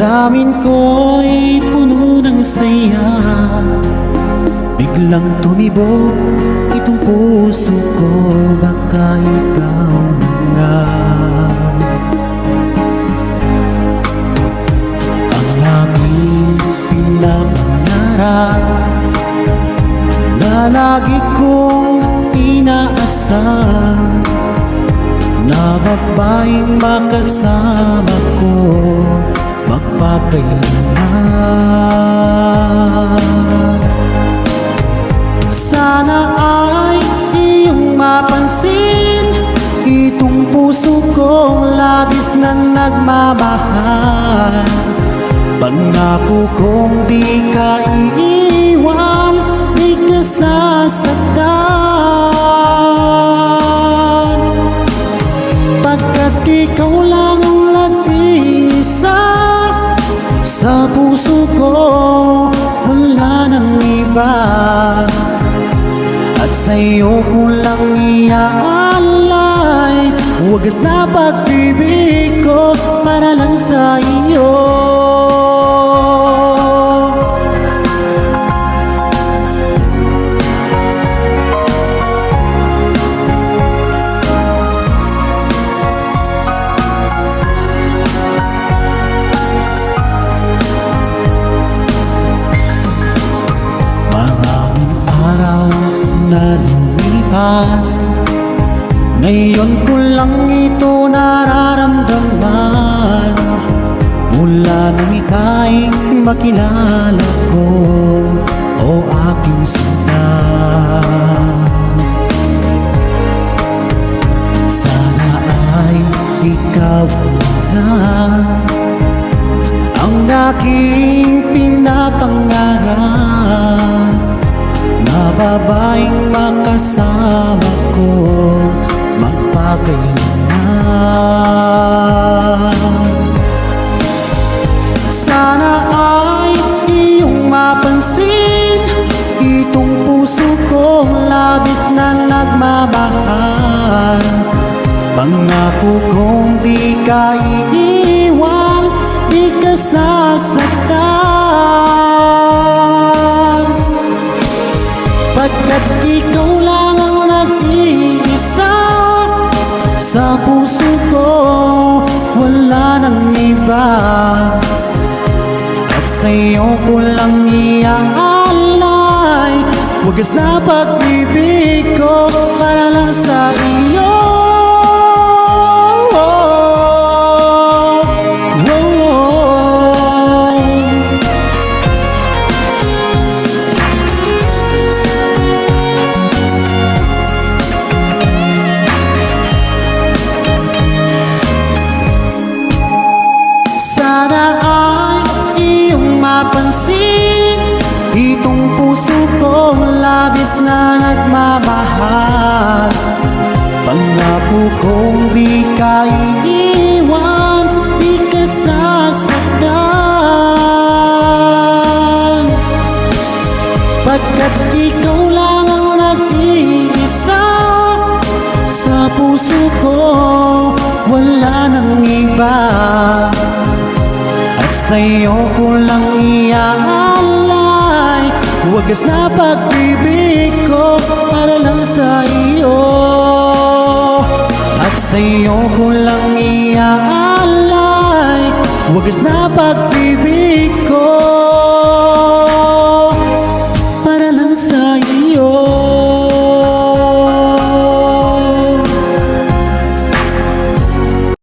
Damdamin ko'y puno ng saya Biglang tumibo itong puso ko Baka ikaw na nga Ang aming pinapangarap Na lagi kong inaasam Na babaeng makasama ko Magpakailanman Sana ay iyong mapansin Itong puso kong labis na nagmamahal. Pangako kong di ka iiwan sa'yo ko lang iaalay. Wagas na pag-ibig ko para lang sa iyo Ngayon ko lang ito nararamdaman. Mula nang ika'y makilala ko O aking sinta Sana ay ikaw na ang aking pinapangarap. Na babaeng makasama Sana ay iyong mapansin Itong puso kong labis na nagmamahal. Pangako kong di ka iiwan Di ka sasaktan. Pagkat ikaw lang ang nag-iisa Sa puso ko wala nang iba. At sa'yo ko lang iaalay. Wagas na pag-ibig mapansin Itong puso kong labis na nagmamahal. Pangako kong di ka iiwan Di ka sasaktan. Pagkat ikaw lang ang nag-iisa Sa puso ko wala nang iba Sa'yo ko lang iaalay. Wagas na pag-ibig ko Para lang sa iyo At sa'yo ko lang iaalay. Wagas na pag-ibig ko Para lang sa iyo